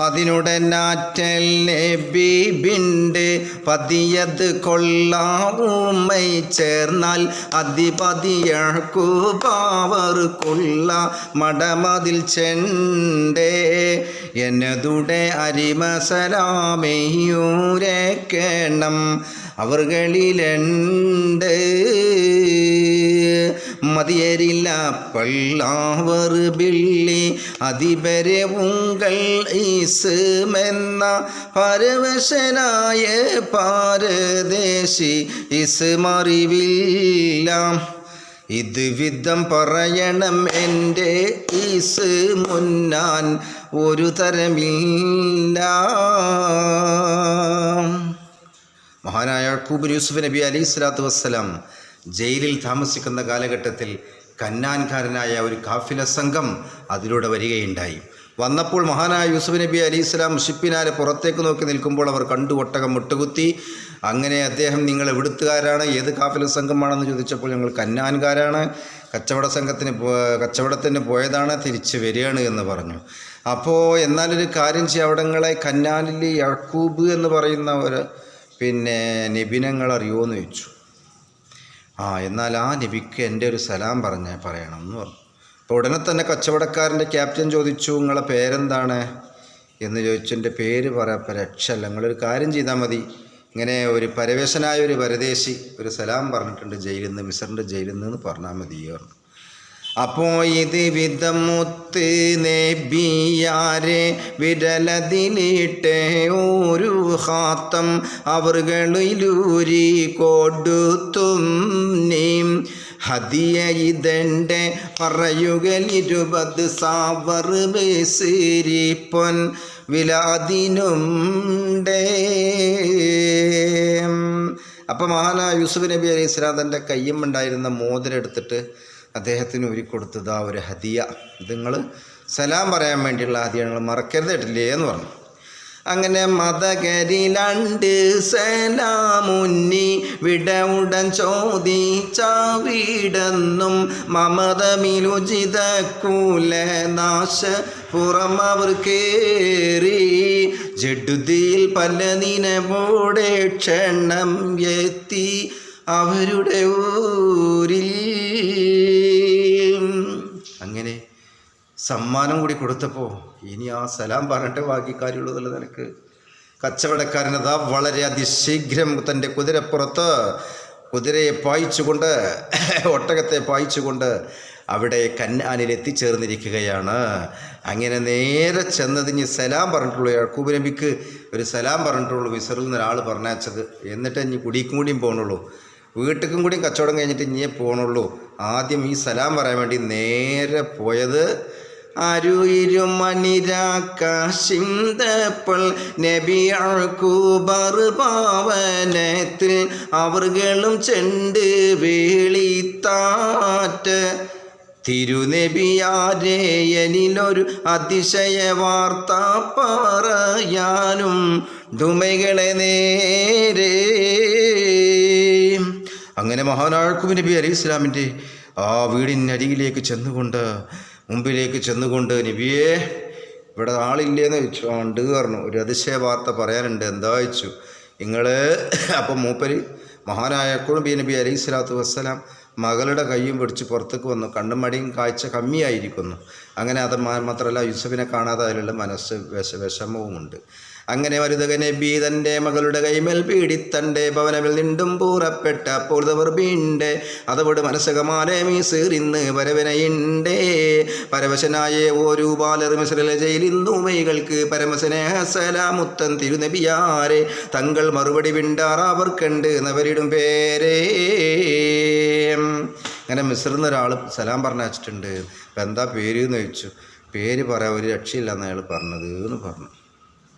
അതിനുടനാറ്റൽ നബിബിണ്ട് പതിയത് കൊള്ളാവുമ്മൈ ചേർന്നാൽ അതിപതിയഴക്കു പാവർ കൊള്ള മടമതിൽ ചെണ്ടേ. എന്നതുടെ അരിമസലാമയൂരേക്കണം അവർകളിലുണ്ട് മതിയരില്ല പള്ളാവർ ബിള്ളി അതിപരെ ഉങ്കൾ ഈസുമെന്ന പരവശനായ പാരദേശി ഇസ് മറിവില്ല ഇത് വിധം പറയണം എന്റെ ഈസ് മുന്നാൻ ഒരു തരമില്ല. മഹാനായ യാക്കൂബ് യൂസുഫ് നബി അലൈഹി സ്വലാത്തു വസ്സലാം ജയിലിൽ താമസിക്കുന്ന കാലഘട്ടത്തിൽ കന്നാൻകാരനായ ഒരു കാഫില സംഘം അതിലൂടെ വരികയുണ്ടായി. വന്നപ്പോൾ മഹാനായ യൂസുഫ് നബി അലൈഹി സ്വലാം ഷിപ്പിനാലെ പുറത്തേക്ക് നോക്കി നിൽക്കുമ്പോൾ അവർ കണ്ടു ഒട്ടകം മുട്ടുകുത്തി. അങ്ങനെ അദ്ദേഹം നിങ്ങൾ എവിടുത്തുകാരാണ് ഏത് കാഫില സംഘമാണെന്ന് ചോദിച്ചപ്പോൾ ഞങ്ങൾ കന്നാൻകാരാണ്. കച്ചവട സംഘത്തിന് കച്ചവടത്തിന് പോയതാണ് തിരിച്ച് വരികയാണ് എന്ന് പറഞ്ഞു. അപ്പോൾ എന്നാലൊരു കാര്യം ചെയ്യാം. അവിടങ്ങളെ കന്നാലിൽ യഴക്കൂബ് എന്ന് പറയുന്ന ഒരു പിന്നെ നബിനങ്ങൾ അറിയുമോ എന്ന് ചോദിച്ചു. ആ എന്നാൽ ആ നബിക്ക് എന്റെ ഒരു സലാം പറഞ്ഞ പറയണം എന്ന് പറഞ്ഞു. അപ്പോൾ ഉടനെ തന്നെ കച്ചവടക്കാരന്റെ ക്യാപ്റ്റൻ ചോദിച്ചു നിങ്ങളെ പേരെന്താണ്? എന്ന് ചോദിച്ചു എന്റെ പേര് പറയപ്പോൾ രക്ഷല്ല നിങ്ങളൊരു കാര്യം ചെയ്താൽ മതി. ഇങ്ങനെ ഒരു പരവേശനായ ഒരു പരദേശി ഒരു സലാം പറഞ്ഞിട്ടുണ്ട് ജയിലിൽ നിന്ന് മിസറിന്റെ ജയിലിൽ നിന്ന് പറഞ്ഞാൽ മതി പറഞ്ഞു. അപ്പോൾ ഇത് വിധമുത്ത് നബിയാരെ വിരലതിലിട്ട് ഒരു ഹാത്തം അവർകളിലൂരി കൊടുത്തും നീം. ഹദിയ ഇതന്റെ പറയുകലിരുപത് സാവർ ബേസിരിപ്പൊൻ വിലാദിനുണ്ടേ. അപ്പം മഹാനായ യൂസുഫ് നബി അലൈഹി സ്വലാദന്റെ കയ്യും ഉണ്ടായിരുന്ന മോതിരം എടുത്തിട്ട് അദ്ദേഹത്തിന് ഒരുക്കൊടുത്തത് ആ ഒരു ഹദിയ. നിങ്ങൾ സലാം പറയാൻ വേണ്ടിയുള്ള ഹദിയ നിങ്ങൾ മറക്കരുത് കേട്ടില്ലേ എന്ന് പറഞ്ഞു. അങ്ങനെ മതകരിലണ്ട് സലാമുന്നി വിട ഉടൻ ചോദിച്ച വീടെന്നും നാശ കൂലനാശ പുറമവർ കേറി. ജഡുതിയിൽ പല നിനവോടെ ക്ഷണം എത്തി അവരുടെ ഊരിൽ അങ്ങനെ സമ്മാനം കൂടി കൊടുത്തപ്പോൾ ഇനി ആ സലാം പറഞ്ഞിട്ട് ബാക്കി കാര്യമുള്ളതല്ല നിനക്ക്. കച്ചവടക്കാരനതാ വളരെ അതിശീഘ്രം തന്റെ കുതിരപ്പുറത്ത് കുതിരയെ പായിച്ചുകൊണ്ട് ഒട്ടകത്തെ പായിച്ചുകൊണ്ട് അവിടെ കന്നാനിൽ എത്തിച്ചേർന്നിരിക്കുകയാണ്. അങ്ങനെ നേരെ ചെന്നതിന് സലാം പറഞ്ഞിട്ടുള്ളൂ. യാക്കൂബ് നബിക്ക് ഒരു സലാം പറഞ്ഞിട്ടുള്ളൂ. വിസറിൽ നിന്ന് ഒരാൾ പറഞ്ഞയച്ചത്. എന്നിട്ട് ഇനി കുടിക്കും കൂടിയും പോകണുള്ളൂ വീട്ടിലും കൂടിയും കച്ചവടം കഴിഞ്ഞിട്ട് ഇനിയേ പോകണുള്ളൂ ആദ്യം ഈ സലാം പറയാൻ വേണ്ടി നേരെ പോയത് ൂബറുപാവനത്തിൽ അവറുകളും ചെണ്ട് വേളിത്താറ്റ്. തിരുനബിയാരേയനിലൊരു അതിശയ വാർത്ത പറയാനും. ധുമകളെ നേരെ അങ്ങനെ മഹാനാഴ്ക്കും നബി അലൈഹി ഇസ്ലാമിന്റെ ആ വീടിനരികിലേക്ക് ചെന്നുകൊണ്ട് മുമ്പിലേക്ക് ചെന്നുകൊണ്ട് നബിയെ ഇവിടെ ആളില്ലേന്ന് വെച്ചു. ഉണ്ട് പറഞ്ഞു. ഒരു അതിശയ വാർത്ത പറയാനുണ്ട്. എന്താ വെച്ചു? നിങ്ങൾ അപ്പം മൂപ്പര് മഹാനായ കുടുംബി നബി അലൈഹി സ്വലാത്തു വസ്സലാം മകളുടെ കൈയും പിടിച്ച് പുറത്തേക്ക് വന്നു. കണ്ണും മടിയും കാഴ്ച കമ്മിയായിരിക്കുന്നു. അങ്ങനെ അത് മാത്രമല്ല യൂസഫിനെ കാണാതെ അതിലുള്ള മനസ്സ് വിഷ വിഷമവുമുണ്ട്. അങ്ങനെ മരുതകനെ തന്റെ മകളുടെ കൈമേൽ പീഡിത്തന്റെ ഭവനമിൽ നിണ്ടും പൂറപ്പെട്ട അപ്പോൾ വീണ്ട്. അതവിടെ മനസ്സകമാലെ മീസീറിന്ന് പരവനയുണ്ടേ പരവശനായ ഓരോ ബാലർ മിശ്രല ജയിലിന്നു മൈകൾക്ക് പരമസ്നേഹ സലാമുത്തൻ തിരുനബിയാരെ. തങ്ങൾ മറുപടി വിണ്ടാർ അവർക്കുണ്ട് എന്നവരിടും പേരേ. അങ്ങനെ മിസ്രുന്ന ഒരാൾ സലാം പറഞ്ഞു വെച്ചിട്ടുണ്ട് അപ്പം എന്താ പേര് എന്ന് ചോദിച്ചു. പേര് പറയാൻ ഒരു രക്ഷയില്ല എന്നയാൾ പറഞ്ഞത് എന്ന് പറഞ്ഞു.